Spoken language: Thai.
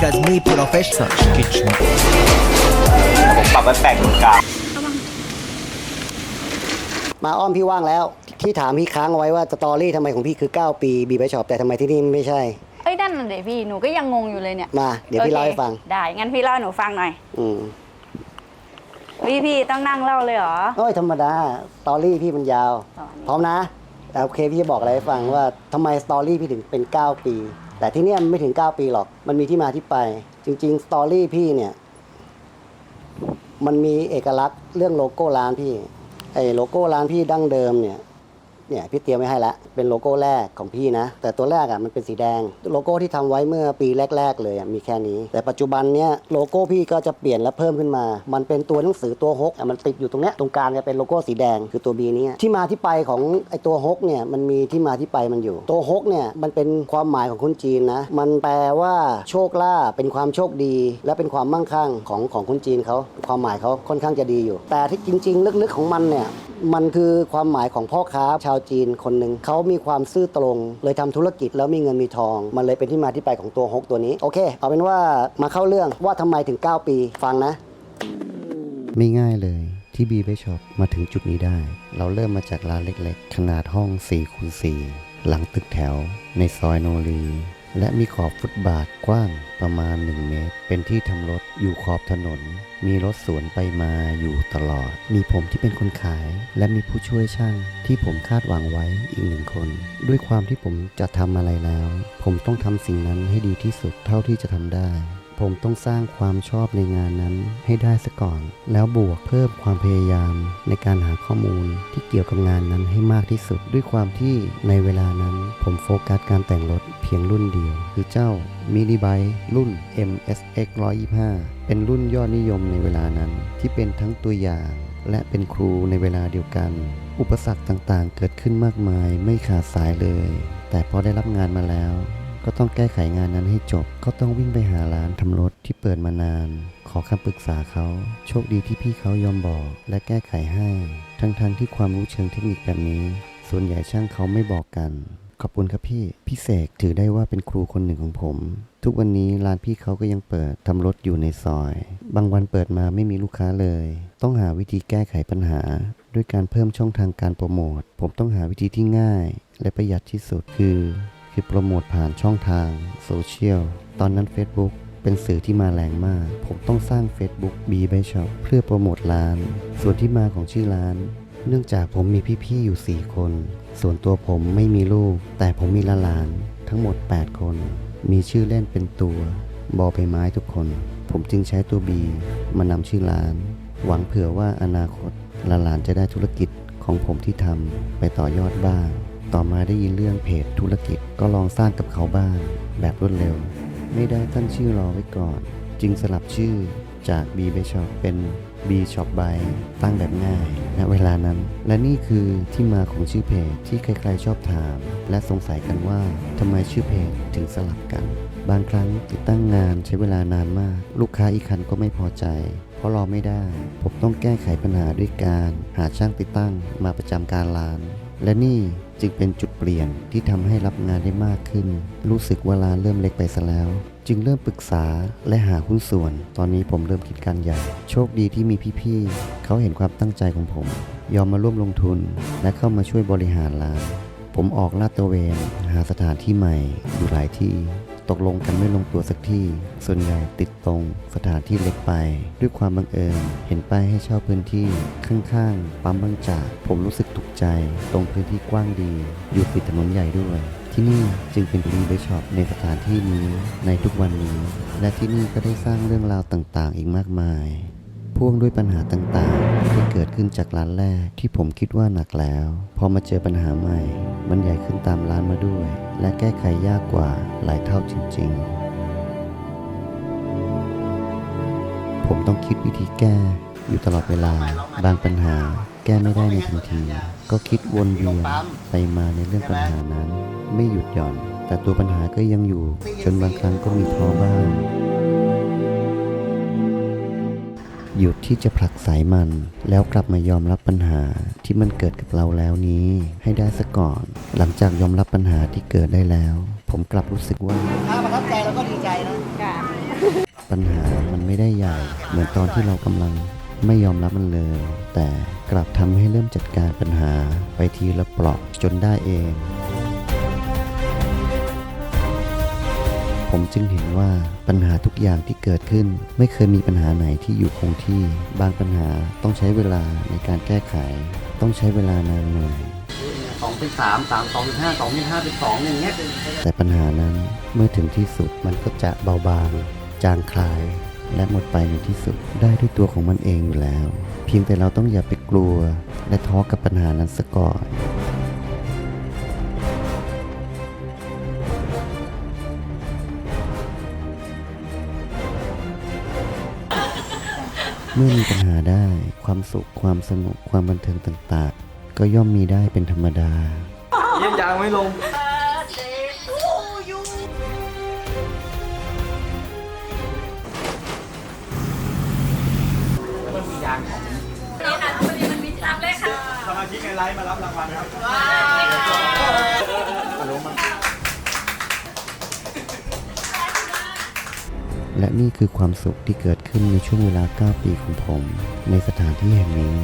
Cause me professional Such kitchen ผมปรับไว้แปลกตรงกลางมาอ้อมพี่ว่างแล้วที่ถามพี่ค้างเอาไว้ว่าสตอรี่ทำไมของพี่คือ 9 ปีบีไปช็อปแต่ทำไมที่นี่ไม่ใช่ เอ้ยนั่นน่ะเดี๋ยวพี่หนูก็ยังงงอยู่เลยเนี่ยมาเดี๋ยวพี่โอคเล่าให้ฟัง ได้ งั้นพี่เล่าให้หนูฟังหน่อย อืมพี่พี่ต้องนั่งเล่าเลยเหรอ โอ้ยธรรมดาสตอรี่พี่มันยาวอ๋อนี่พร้อมนะแต่โอเคพี่จะบอกอะไรให้ฟังว่าทำไมสตอรี่พี่ถึงเป็น 9 ปี แต่ที่เนี่ยไม่ถึง 9 ปีหรอก มันมีที่มาที่ไป จริง ๆ สตอรี่พี่เนี่ย มันมีเอกลักษณ์เรื่องโลโก้ร้านพี่ไอ้โลโก้ร้านพี่ดั้งเดิมเนี่ย เนี่ยพี่เตรียมไว้ให้แล้วเป็นโลโก้แรกของพี่นะ แต่ตัวแรกอะมันเป็นสีแดง โลโก้ที่ทำไว้เมื่อปีแรก ๆ เลยอะมีแค่นี้ แต่ปัจจุบันเนี้ยโลโก้พี่ก็จะเปลี่ยนและเพิ่มขึ้นมา มันเป็นตัวหนังสือตัวฮกอะมันติดอยู่ตรงเนี้ยตรงกลางจะเป็นโลโก้สีแดงคือตัว B เนี้ที่มาที่ไปของไอตัวฮกเนี่ยมันมีที่มาที่ไปมันอยู่ ตัวฮกเนี่ยมันเป็นความหมายของคนจีนนะมันแปลว่าโชคลาภเป็นความโชคดี และเป็นความมั่งคั่งของของคนจีนเขาความหมายเขาค่อนข้างจะดีอยู่ แต่ที่จริง ๆ ลึกๆของมันเนี่ยมันคือความหมายของพ่อค้าชาวจีนคนหนึ่งเขามีความซื่อตรง เลยทำธุรกิจแล้วมีเงินมีทอง มันเลยเป็นที่มาที่ไปของตัวฮกตัวนี้ โอเค เอาเป็นว่ามาเข้าเรื่องว่าทำไมถึง 9 ปีฟังนะ ไม่ง่ายเลยที่บี b บช็อปมาถึงจุดนี้ได้ เราเริ่มมาจากร้านเล็กๆ ขนาดห้อง4คูณ4หลังตึกแถว ในซอยโนรี และมีขอบฟุตบาทกว้างประมาณ 1 เมตร เป็นที่ทำรถอยู่ขอบถนน มีรถสวนไปมาอยู่ตลอด มีผมที่เป็นคนขาย และมีผู้ช่วยช่าง ที่ผมคาดหวังไว้อีกหนึ่งคน ด้วยความที่ผมจะทำอะไรแล้ว ผมต้องทำสิ่งนั้นให้ดีที่สุดเท่าที่จะทำได้ ผมต้องสร้างความชอบในงานนั้นให้ได้ซะก่อน แล้วบวกเพิ่มความพยายามในการหาข้อมูลที่เกี่ยวกับงานนั้นให้มากที่สุด ด้วยความที่ในเวลานั้น ผมโฟกัสการแต่งรถเพียงรุ่นเดียว คือเจ้า Mini b i รุ่น MSX 125 เป็นรุ่นยอดนิยมในเวลานั้น ที่เป็นทั้งตัวอย่าง และเป็นครูในเวลาเดียวกัน อุปสรรคต่างๆ เกิดขึ้นมากมายไม่ขาดสายเลย แต่พอได้รับงานมาแล้ว ก็ต้องแก้ไขงานนั้นให้จบ ก็ต้องวิ่งไปหาร้านทำรถที่เปิดมานาน ขอคำปรึกษาเขา โชคดีที่พี่เขายอมบอกและแก้ไขให้ ทั้งๆทที่ความรู้เชิงเทคนิคแบบนี้ ส่วนใหญ่ช่างเขาไม่บอกกัน ขอบคุณครับพี่ พี่เสกถือได้ว่าเป็นครูคนหนึ่งของผม ทุกวันนี้ร้านพี่เขาก็ยังเปิดทำรถอยู่ในซอย บางวันเปิดมาไม่มีลูกค้าเลย ต้องหาวิธีแก้ไขปัญหา ด้วยการเพิ่มช่องทางการโปรโมท ผมต้องหาวิธีที่ง่าย และประหยัดที่สุดคือ คือโปรโมทผ่านช่องทางโซเชียล ตอนนั้น Facebook เป็นสื่อที่มาแรงมาก ผมต้องสร้าง Facebook B b y Shop เพื่อโปรโมทร้าน ส่วนที่มาของชื่อร้าน เนื่องจากผมมีพี่ ๆ อยู่ 4 คน ส่วนตัวผมไม่มีลูก แต่ผมมีลหลาน ทั้งหมด 8 คน มีชื่อเล่นเป็นตัว บอใบไม้ทุกคน ผมจึงใช้ตัว B มานำชื่อร้าน หวังเผื่อว่าอนาคตลหลานจะได้ธุรกิจของผมที่ทำไปต่อยอดบ้าง ต่อมาได้ยินเรื่องเพจธุรกิจก็ลองสร้างกับเขาบ้าง แบบรวดเร็ว ไม่ได้ตั้งชื่อรอไว้ก่อน จึงสลับชื่อจาก B b Shop เป็น B Shop by ตั้งแบบง่ายณเวลานั้น และนี่คือที่มาของชื่อเพจที่ใครๆชอบถาม และสงสัยกันว่าทำไมชื่อเพจถึงสลับกัน บางครั้งติดตั้งงานใช้เวลานานมาก ลูกค้าอีกคันก็ไม่พอใจ เพราะรอไม่ได้ ผมต้องแก้ไขปัญหาด้วยการหาช่างติดตั้งมาประจำการร้าน และนี่จึงเป็นจุดเปลี่ยนที่ทำให้รับงานได้มากขึ้น รู้สึกว่าร้านเริ่มเล็กไปซะแล้ว จึงเริ่มปรึกษาและหาหุ้นส่วน ตอนนี้ผมเริ่มคิดการใหญ่ โชคดีที่มีพี่ๆ เขาเห็นความตั้งใจของผม ยอมมาร่วมลงทุน และเข้ามาช่วยบริหารร้าน ผมออกลาดตระเวน หาสถานที่ใหม่อยู่หลายที่ ตกลงกันไม่ลงตัวสักที่ ส่วนใหญ่ติดตรงสถานที่เล็กไป ด้วยความบังเอิญเห็นป้ายให้เช่าพื้นที่ข้างๆปั๊มบางจาก ผมรู้สึกถูกใจ ตรงพื้นที่กว้างดี อยู่ติดถนนใหญ่ด้วย ที่นี่จึงเป็นรีเบช็อปในสถานที่นี้ในทุกวันนี้ และที่นี่ก็ได้สร้างเรื่องราวต่างๆ อีกมากมาย พ่วงด้วยปัญหาต่างๆ ที่เกิดขึ้นจากร้านแรกที่ผมคิดว่าหนักแล้ว พอมาเจอปัญหาใหม่ มันใหญ่ขึ้นตามร้านมาด้วย และแก้ไขยากกว่าหลายเท่าจริง ๆ ผมต้องคิดวิธีแก้อยู่ตลอดเวลา บางปัญหาแก้ไม่ได้ในทันที ก็คิดวนเวียนไปมาในเรื่องปัญหานั้น ไม่หยุดหย่อน แต่ตัวปัญหาก็ยังอยู่ จนบางครั้งก็มีท้อบ้าง หยุดที่จะผลักไสมัน แล้วกลับมายอมรับปัญหาที่มันเกิดกับเราแล้วนี้ ให้ได้ซะก่อน หลังจากยอมรับปัญหาที่เกิดได้แล้ว ผมกลับรู้สึกว่าถ้าประทับใจเราก็ดีใจนะปัญหามันไม่ได้ใหญ่ เหมือนตอนที่เรากำลังไม่ยอมรับมันเลย แต่กลับทำให้เริ่มจัดการปัญหาไปทีละเปลาะจนได้เอง ผมจึงเห็นว่าปัญหาทุกอย่างที่เกิดขึ้น ไม่เคยมีปัญหาไหนที่อยู่คงที่ บางปัญหาต้องใช้เวลาในการแก้ไข ต้องใช้เวลานานหน่อยสองเป็นสามสามสองเป็นห้าสองเป็นห้าเป็นสองอย่างเงี้ยแต่ปัญหานั้นเมื่อถึงที่สุดมันก็จะเบาบาง จางคลาย และหมดไปในที่สุดได้ด้วยตัวของมันเองอยู่แล้ว เพียงแต่เราต้องอย่าไปกลัว และท้อกับปัญหานั้นซะก่อน เมื่อมีปัญหาได้ความสุขความสนุกความบันเทิงต่างๆ ก็ย่อมมีได้เป็นธรรมดา เยี่ยมยางไม่ลง สมาชิกในไลฟ์มารับรางวัลครับ และนี่คือความสุขที่เกิดขึ้นในช่วงเวลา 9 ปีของผม ในสถานที่แห่งนี้